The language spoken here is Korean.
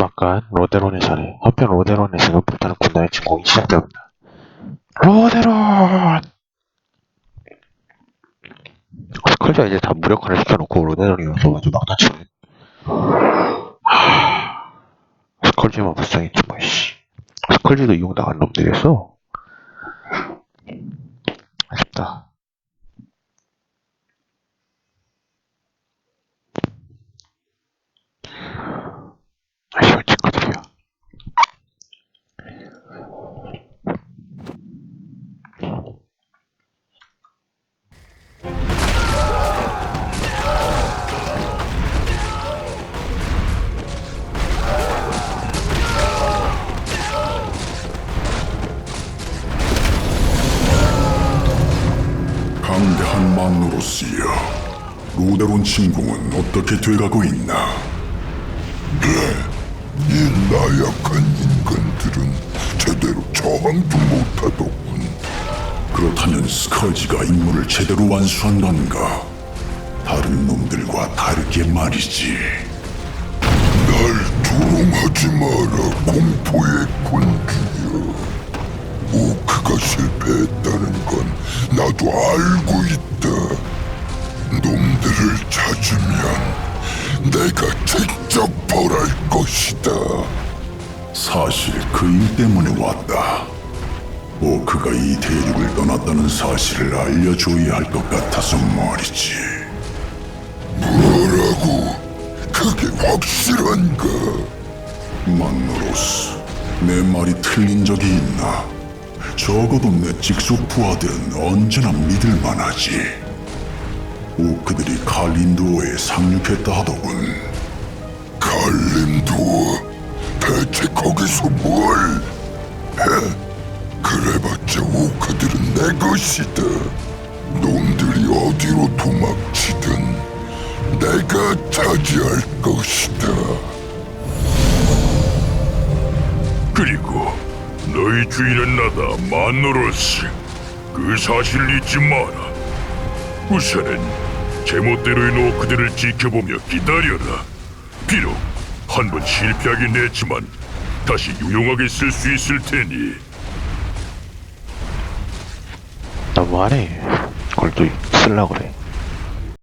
막간 로데론의 자리 한편 로데론의 생각보다는 군단의 침공이 시작되었다. 로데론! 스컬지가 이제 다 무력화를 시켜놓고 로데론이 와서 아주 막다치네. 하... 스컬지만 불쌍했지 뭐 씨. 스컬지도 이용 당한 놈들이었어. 아쉽다. 강대한 망노로스여 로데론 침공은 어떻게 돼가고 있나? 이 나약한 인간들은 제대로 저항도 못하더군. 그렇다면 스컬지가 임무를 제대로 완수한 건가? 다른 놈들과 다르게 말이지 날 조롱하지 마라, 공포의 군주여. 오크가 실패했다는 건 나도 알고 있다. 놈들을 찾으면 내가 직접 벌할 것이다. 사실 그 일 때문에 왔다 오크가 이 대륙을 떠났다는 사실을 알려줘야 할 것 같아서 말이지 뭐라고? 그게 확실한가? 망노로스 내 말이 틀린 적이 있나? 적어도 내 직속 부하들은 언제나 믿을 만하지. 오크들이 칼린도어에 상륙했다 하더군. 갈림도어? 대체 거기서 뭘? 해? 그래봤자 오크들은 내 것이다. 놈들이 어디로 도망치든 내가 차지할 것이다 주인은 나다 마노로스 그 사실을 잊지 마라 우선은 제멋대로의 노크들을 지켜보며 기다려라 비록 한 번 실패하긴 했지만 다시 유용하게 쓸 수 있을 테니 나 뭐하네? 그걸 또 쓰려고 그래.